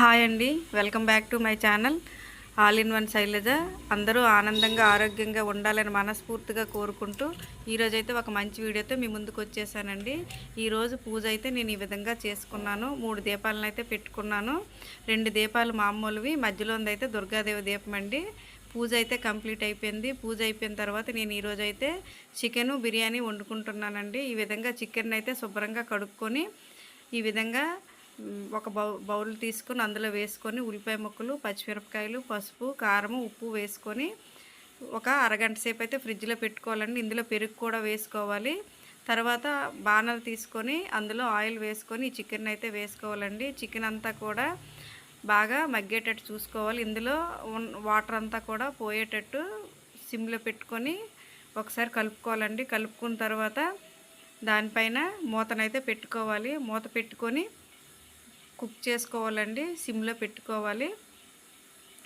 Hi అండి. Welcome back to my channel. All in one Shailaja. అందరూ ఆనందంగా ఆరోగ్యంగా ఉండాలని మనస్ఫూర్తిగా కోరుకుంటూ ఈరోజైతే ఒక మంచి వీడియోతో మీ ముందుకు వచ్చేసానండి. ఈరోజు పూజ అయితే నేను ఈ విధంగా చేసుకున్నాను. మూడు దీపాలను అయితే పెట్టుకున్నాను. రెండు దీపాలు మామూలువి. మధ్యలోంది అయితే దుర్గాదేవి దీపం అండి. పూజ అయితే కంప్లీట్ అయిపోయింది. పూజ అయిపోయిన తర్వాత నేను ఈరోజు అయితే చికెను బిర్యానీ వండుకుంటున్నానండి. ఈ విధంగా చికెన్ అయితే శుభ్రంగా కడుక్కొని ఈ విధంగా ఒక బౌ బౌల్ తీసుకొని అందులో వేసుకొని ఉల్లిపాయ ముక్కలు పచ్చిమిరపకాయలు పసుపు కారం ఉప్పు వేసుకొని ఒక అరగంట సేపు అయితే ఫ్రిడ్జ్లో పెట్టుకోవాలండి. ఇందులో పెరుగు కూడా వేసుకోవాలి. తర్వాత బాణలు తీసుకొని అందులో ఆయిల్ వేసుకొని చికెన్ అయితే వేసుకోవాలండి. చికెన్ అంతా కూడా బాగా మగ్గేటట్టు చూసుకోవాలి. ఇందులో వాటర్ అంతా కూడా పోయేటట్టు సిమ్లో పెట్టుకొని ఒకసారి కలుపుకోవాలండి. కలుపుకున్న తర్వాత దానిపైన మూతనైతే పెట్టుకోవాలి. మూత పెట్టుకొని కుక్ చేసుకోవాలండి సిమ్లో పెట్టుకోవాలి.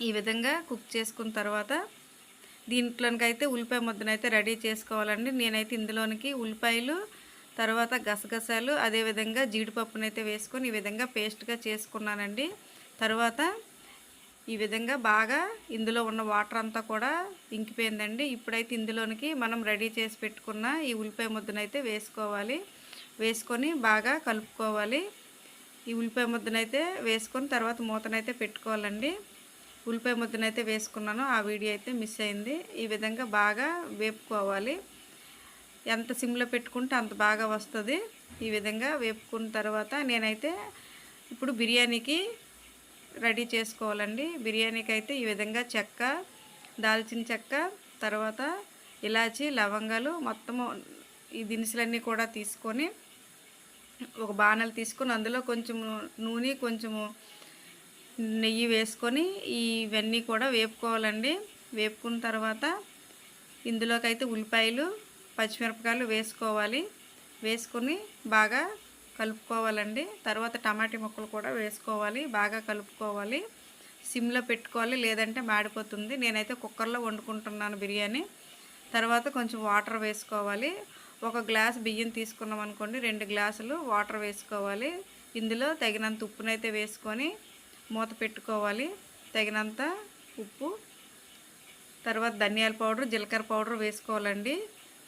ఈ విధంగా కుక్ చేసుకున్న తర్వాత దీంట్లోనికైతే ఉల్లిపాయ ముద్దనైతే రెడీ చేసుకోవాలండి. నేనైతే ఇందులోనికి ఉల్లిపాయలు తర్వాత గసగసాలు అదేవిధంగా జీడిపప్పునైతే వేసుకొని ఈ విధంగా పేస్ట్గా చేసుకున్నానండి. తర్వాత ఈ విధంగా బాగా ఇందులో ఉన్న వాటర్ అంతా కూడా ఇంకిపోయిందండి. ఇప్పుడైతే ఇందులోనికి మనం రెడీ చేసి పెట్టుకున్న ఈ ఉల్లిపాయ ముద్దనైతే వేసుకోవాలి. వేసుకొని బాగా కలుపుకోవాలి. ఈ ఉల్లిపాయ ముద్దనైతే వేసుకొని తర్వాత మూతనైతే పెట్టుకోవాలండి. ఉల్లిపాయ ముద్దనైతే వేసుకున్నాను. ఆ వీడియో అయితే మిస్ అయింది. ఈ విధంగా బాగా వేపుకోవాలి. ఎంత సిమ్లో పెట్టుకుంటే అంత బాగా వస్తుంది. ఈ విధంగా వేపుకున్న తర్వాత నేనైతే ఇప్పుడు బిర్యానీకి రెడీ చేసుకోవాలండి. బిర్యానీకి అయితే ఈ విధంగా చెక్క దాల్చిన చెక్క తర్వాత ఇలాచి లవంగాలు మొత్తము ఈ దినుసులన్నీ కూడా తీసుకొని ఒక బాణలు తీసుకొని అందులో కొంచెం నూనె కొంచెము నెయ్యి వేసుకొని ఇవన్నీ కూడా వేపుకోవాలండి. వేపుకున్న తర్వాత ఇందులోకి అయితే ఉల్లిపాయలు పచ్చిమిరపకాయలు వేసుకోవాలి. వేసుకొని బాగా కలుపుకోవాలండి. తర్వాత టమాటీ ముక్కలు కూడా వేసుకోవాలి. బాగా కలుపుకోవాలి. సిమ్లో పెట్టుకోవాలి. లేదంటే మాడిపోతుంది. నేనైతే కుక్కర్లో వండుకుంటున్నాను బిర్యానీ. తర్వాత కొంచెం వాటర్ వేసుకోవాలి. ఒక గ్లాస్ బియ్యం తీసుకున్నాం అనుకోండి రెండు గ్లాసులు వాటర్ వేసుకోవాలి. ఇందులో తగినంత ఉప్పునైతే వేసుకొని మూత పెట్టుకోవాలి. తగినంత ఉప్పు తర్వాత ధనియాల పౌడర్ జీలకర్ర పౌడర్ వేసుకోవాలండి.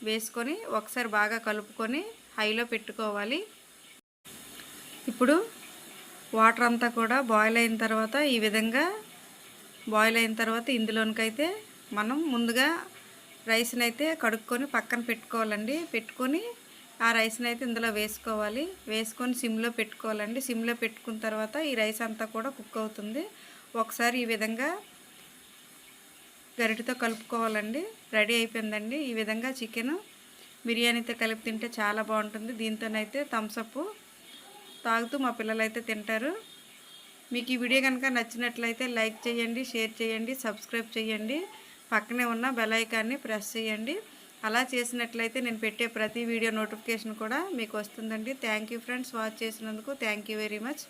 వేసుకొని ఒకసారి బాగా కలుపుకొని హైలో పెట్టుకోవాలి. ఇప్పుడు వాటర్ అంతా కూడా బాయిల్ అయిన తర్వాత ఈ విధంగా బాయిల్ అయిన తర్వాత ఇందులోనికైతే మనం ముందుగా రైస్ని అయితే కడుక్కొని పక్కన పెట్టుకోవాలండి. పెట్టుకొని ఆ రైస్ని అయితే ఇందులో వేసుకోవాలి. వేసుకొని సిమ్లో పెట్టుకోవాలండి. సిమ్లో పెట్టుకున్న తర్వాత ఈ రైస్ అంతా కూడా కుక్ అవుతుంది. ఒకసారి ఈ విధంగా గరిటతో కలుపుకోవాలండి. రెడీ అయిపోయిందండి. ఈ విధంగా చికెన్ బిర్యానీతో కలిపి తింటే చాలా బాగుంటుంది. దీంతోనైతే థమ్సప్ తాగుతూ మా పిల్లలైతే తింటారు. మీకు ఈ వీడియో కనుక నచ్చినట్లయితే లైక్ చేయండి షేర్ చేయండి సబ్స్క్రైబ్ చేయండి. పక్కనే ఉన్న బెలైకాన్ని ప్రెస్ చేయండి. అలా చేసినట్లయితే నేను పెట్టే ప్రతి వీడియో నోటిఫికేషన్ కూడా మీకు వస్తుందండి. థ్యాంక్ యూ ఫ్రెండ్స్ వాచ్ చేసినందుకు థ్యాంక్ యూ వెరీ మచ్